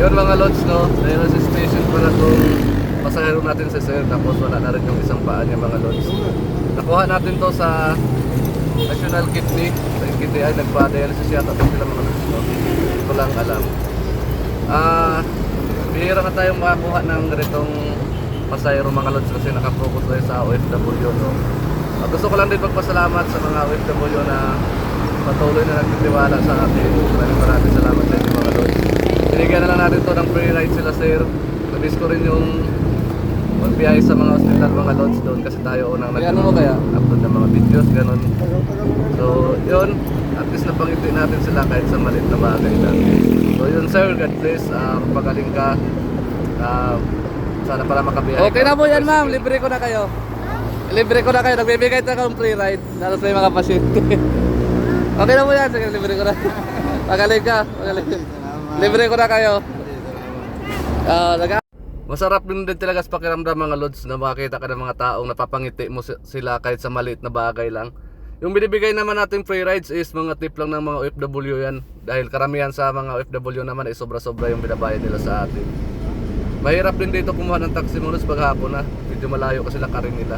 Yun mga lods, no? Dahil sa station pala itong pasahero natin sa sir. Tapos wala na rin yung isang paa niya mga lods. Nakuha natin to sa National Kidney. Sa ay nagpa-dialysis yata to sila mga lods, no? Ko lang alam. Ah, bihira na tayong makakuha ng ganitong pasahero mga lods kasi nakapokus tayo sa OFW, no? Ah, gusto ko lang din magpasalamat sa mga OFW na patuloy na nagtitiwala sa atin. Maraming maraming salamat sa inyo mga lods. Binigyan na lang natin to ng free ride sila sir. Nabis ko rin yung magbiyahe sa mga hospital mga lods doon kasi tayo unang nag Ano kaya? upload ng mga videos ganun. So yun, at least napangiti natin sila kahit sa maliit na bagay lang. So yun sir, God bless. Uh, pagaling ka. Ah, sana pala makabiyahe Okay ka. na po yan ma'am, libre ko na kayo. Libre ko na kayo, nagbibigay tayo ng free ride. Lalo sa mga pasyente. okay na po yan, sige, libre ko na. Magaling ka, magaling. Libre ko na kayo. Ah, nag Masarap din din talaga sa pakiramdam mga lods na makakita ka ng mga taong napapangiti mo si- sila kahit sa maliit na bagay lang. Yung binibigay naman natin free rides is mga tip lang ng mga OFW yan. Dahil karamihan sa mga OFW naman ay sobra-sobra yung binabayad nila sa atin. Mahirap din dito kumuha ng taxi mga lods pag hapon na. Medyo malayo kasi lakarin nila.